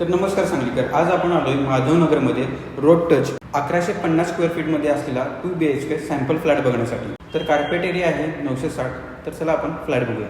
तर नमस्कार सांगलीकर. आज आपण आलोय माधवनगरमध्ये रोड टच. अकराशे पन्नास स्क्वेअर फीटमध्ये असलेला two B H K sample flat बघण्यासाठी. तर कार्पेट एरिया आहे नऊशे साठ. तर चला आपण फ्लॅट बघूया.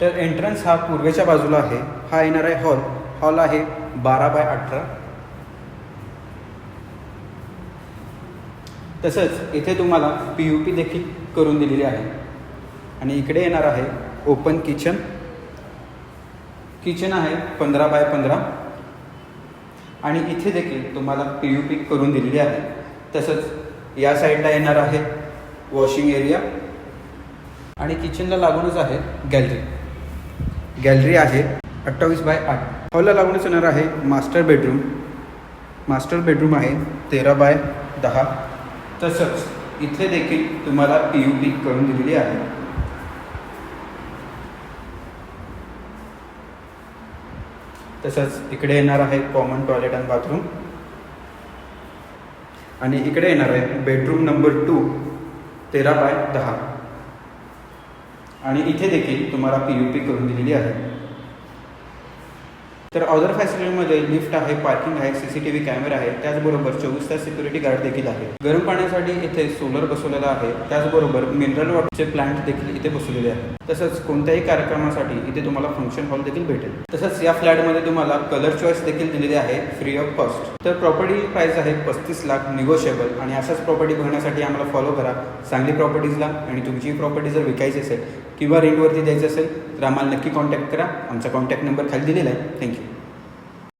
तर एंट्रन्स हा पूर्वेच्या बाजूला आहे. हा येणार आहे हॉल हॉल आहे बारा बाय अठरा. तसंच इथे तुम्हाला पी यू पी देखील करून दिलेली आहे. आणि इकडे येणार आहे ओपन किचन किचन आहे पंधरा बाय पंधरा. आणि इथे देखील तुम्हाला पी यू पी करून दिलेली आहे. तसंच या साईडला येणार आहे वॉशिंग एरिया आणि किचनला लागूनच आहे गॅलरी गॅलरी आहे अठ्ठावीस बाय आठ. हॉलला लागूनच येणार आहे मास्टर बेडरूम. मास्टर बेडरूम आहे तेरा बाय दहा. तसंच इथे देखील तुम्हाला पी यू पी करून दिलेली आहे. तसंच इकडे येणार आहे कॉमन टॉयलेट आणि बाथरूम आणि इकडे येणार आहे बेडरूम नंबर टू तेरा बाय दहा. आणि इथे देखील तुम्हाला पी यू पी करून दिलेली आहे. तर अदर फॅसिलिटीमध्ये लिफ्ट आहे पार्किंग आहे C C T V camera आहे त्याचबरोबर चोवीस तास सिक्युरिटी गार्ड देखील आहे. गरम पाण्यासाठी इथे सोलर बसवलेला आहे त्याचबरोबर मिनरल वॉटरचे प्लांट देखील इथे बसवलेले आहेत तसंच कोणत्याही कार्यक्रमासाठी इथे तुम्हाला फंक्शन हॉल देखील भेटेल. तसंच या फ्लॅटमध्ये तुम्हाला कलर चॉईस देखील दिलेली आहे फ्री ऑफ कॉस्ट तर प्रॉपर्टी प्राइस आहे पस्तीस लाख निगोशिएबल आणि अशाच प्रॉपर्टी बघण्यासाठी आम्हाला फॉलो करा. सांगली प्रॉपर्टीजला आणि तुमची प्रॉपर्टी जर विकायची असेल किंवा रेंटवरती द्यायची असेल तर आम्हाला नक्की कॉन्टॅक्ट करा. आमचा कॉन्टॅक्ट नंबर खाली दिलेला आहे. थँक्यू